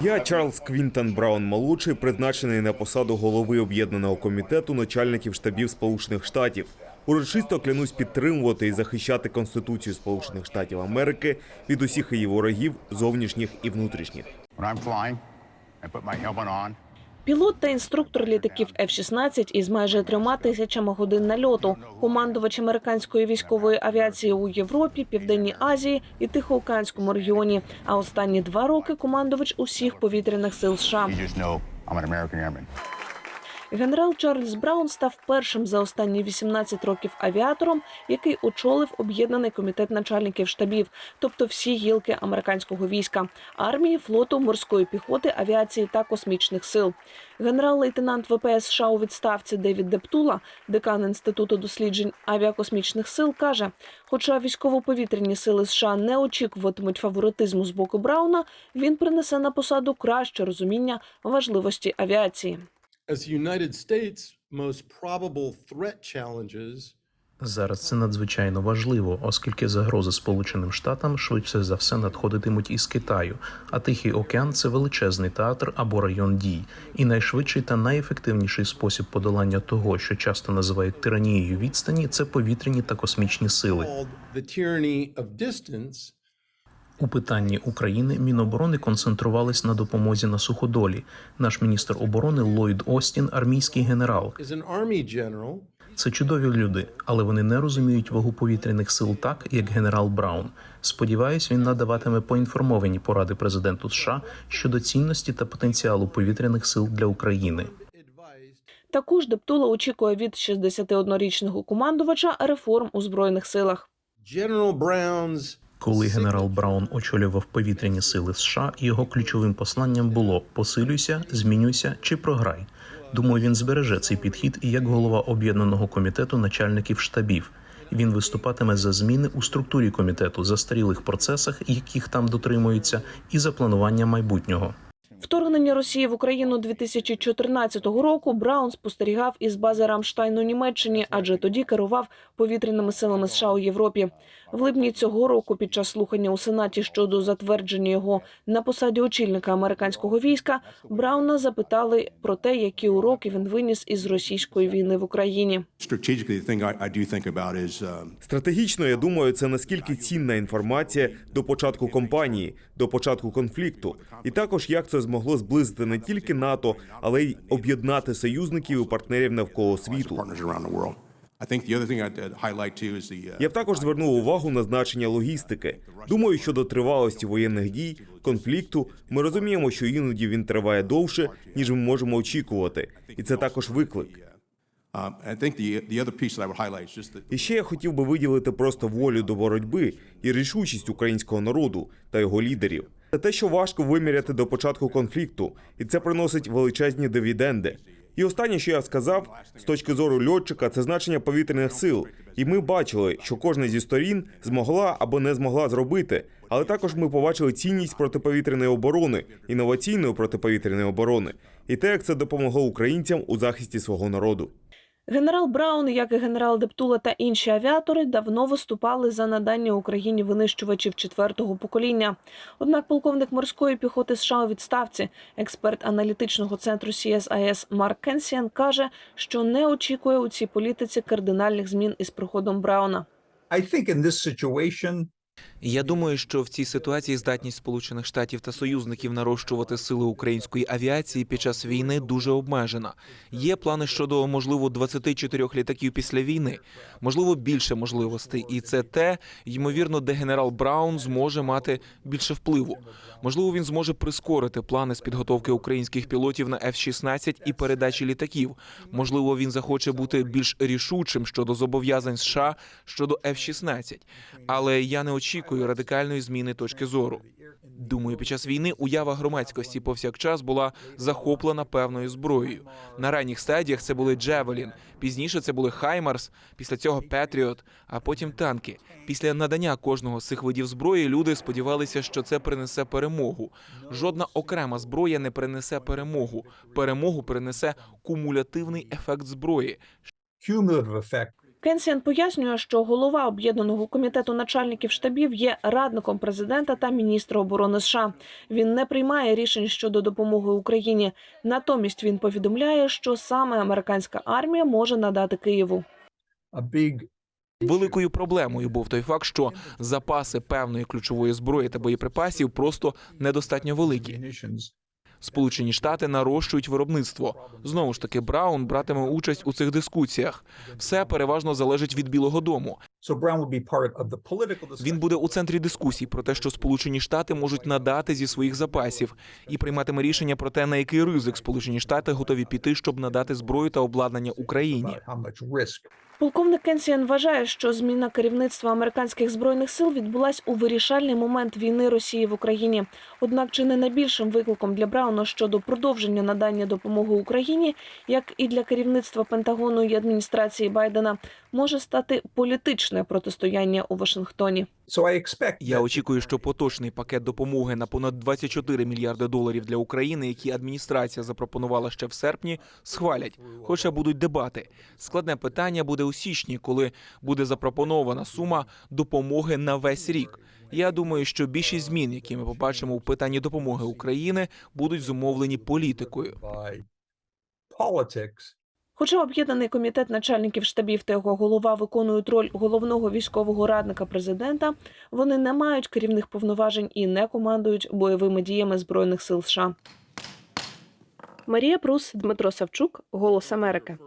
Я Чарльз Квінтон Браун молодший, призначений на посаду голови об'єднаного комітету начальників штабів Сполучених Штатів. Урочисто клянусь підтримувати і захищати Конституцію Сполучених Штатів Америки від усіх її ворогів, зовнішніх і внутрішніх. Пілот та інструктор літаків F-16 із майже трьома тисячами годин нальоту, командувач американської військової авіації у Європі, Південній Азії і Тихоокеанському регіоні. А останні два роки командувач усіх повітряних сил США. Генерал Чарльз Браун став першим за останні 18 років авіатором, який очолив об'єднаний комітет начальників штабів, тобто всі гілки американського війська, армії, флоту, морської піхоти, авіації та космічних сил. Генерал-лейтенант ВПС США у відставці Девід Дептула, декан інституту досліджень авіакосмічних сил, каже: хоча військово-повітряні сили США не очікуватимуть фаворитизму з боку Брауна, він принесе на посаду краще розуміння важливості авіації. As the United States' most probable threat challenges Зараз це надзвичайно важливо, оскільки загрози Сполученим Штатам швидше за все надходитимуть із Китаю, а Тихий океан це величезний театр або район дій, і найшвидший та найефективніший спосіб подолання того, що часто називають тиранією відстані, це повітряні та космічні сили. У питанні України Міноборони концентрувались на допомозі на суходолі. Наш міністр оборони Ллойд Остін, армійський генерал. Це чудові люди, але вони не розуміють вагу повітряних сил так, як генерал Браун. Сподіваюсь, він надаватиме поінформовані поради президенту США щодо цінності та потенціалу повітряних сил для України. Також Дептула очікує від 61-річного командувача реформ у збройних силах. General Brown's Коли генерал Браун очолював повітряні сили США, його ключовим посланням було посилюйся, змінюйся чи програй. Думаю, він збереже цей підхід і як голова об'єднаного комітету начальників штабів. Він виступатиме за зміни у структурі комітету, застарілих процесах, яких там дотримуються, і за планування майбутнього. Вторгнення Росії в Україну 2014 року Браун спостерігав із бази Рамштайн у Німеччині, адже тоді керував повітряними силами США у Європі. В липні цього року, під час слухання у Сенаті щодо затвердження його на посаді очільника американського війська, Брауна запитали про те, які уроки він виніс із російської війни в Україні. Um, Стратегічно, я думаю, це наскільки цінна інформація до початку кампанії, до початку конфлікту, і також як це змогло зблизити не тільки НАТО, але й об'єднати союзників і партнерів навколо світу. Я б також звернув увагу на значення логістики. Думаю, щодо тривалості воєнних дій, конфлікту, ми розуміємо, що іноді він триває довше, ніж ми можемо очікувати, і це також виклик. І ще я хотів би виділити просто волю до боротьби і рішучість українського народу та його лідерів. Це те, що важко виміряти до початку конфлікту, і це приносить величезні дивіденди. І останнє, що я сказав, з точки зору льотчика, це значення повітряних сил. І ми бачили, що кожна зі сторін змогла або не змогла зробити. Але також ми побачили цінність протиповітряної оборони, інноваційної протиповітряної оборони, і те, як це допомогло українцям у захисті свого народу. Генерал Браун, як і генерал Дептула та інші авіатори, давно виступали за надання Україні винищувачів четвертого покоління. Однак полковник морської піхоти США у відставці, експерт аналітичного центру CSIS Марк Кенсіан, каже, що не очікує у цій політиці кардинальних змін із приходом Брауна. I think in this situation, Я думаю, що в цій ситуації здатність Сполучених Штатів та союзників нарощувати сили української авіації під час війни дуже обмежена. Є плани щодо можливо 24 літаків після війни, можливо, більше можливостей, і це те, ймовірно, де генерал Браун зможе мати більше впливу. Можливо, він зможе прискорити плани з підготовки українських пілотів на F-16 і передачі літаків. Можливо, він захоче бути більш рішучим щодо зобов'язань США щодо F-16. Але я не очікую радикальної зміни точки зору. Думаю, під час війни уява громадськості повсякчас була захоплена певною зброєю. На ранніх стадіях це були Джевелін, пізніше це були Хаймарс, після цього Петріот, а потім танки. Після надання кожного з цих видів зброї люди сподівалися, що це принесе перемогу. Жодна окрема зброя не принесе перемогу. Перемогу принесе кумулятивний ефект зброї, Кенсіан пояснює, що голова об'єднаного комітету начальників штабів є радником президента та міністра оборони США. Він не приймає рішень щодо допомоги Україні. Натомість він повідомляє, що саме американська армія може надати Києву. Великою проблемою був той факт, що запаси певної ключової зброї та боєприпасів просто недостатньо великі. Сполучені Штати нарощують виробництво. Знову ж таки, Браун братиме участь у цих дискусіях. Все переважно залежить від Білого Дому. Він буде у центрі дискусій про те, що Сполучені Штати можуть надати зі своїх запасів, і прийматиме рішення про те, на який ризик Сполучені Штати готові піти, щоб надати зброю та обладнання Україні. Полковник Кенсіан вважає, що зміна керівництва американських збройних сил відбулась у вирішальний момент війни Росії в Україні. Однак, чи не найбільшим викликом для Брауна щодо продовження надання допомоги Україні, як і для керівництва Пентагону і адміністрації Байдена, може стати політичне протистояння у Вашингтоні. Я очікую, що поточний пакет допомоги на понад 24 мільярди доларів для України, які адміністрація запропонувала ще в серпні, схвалять. Хоча будуть дебати. Складне питання буде у січні, коли буде запропонована сума допомоги на весь рік. Я думаю, що більшість змін, які ми побачимо у питанні допомоги України, будуть зумовлені політикою. Хоча об'єднаний комітет начальників штабів та його голова виконують роль головного військового радника президента, вони не мають керівних повноважень і не командують бойовими діями збройних сил США. Марія Прус, Дмитро Савчук, Голос Америки.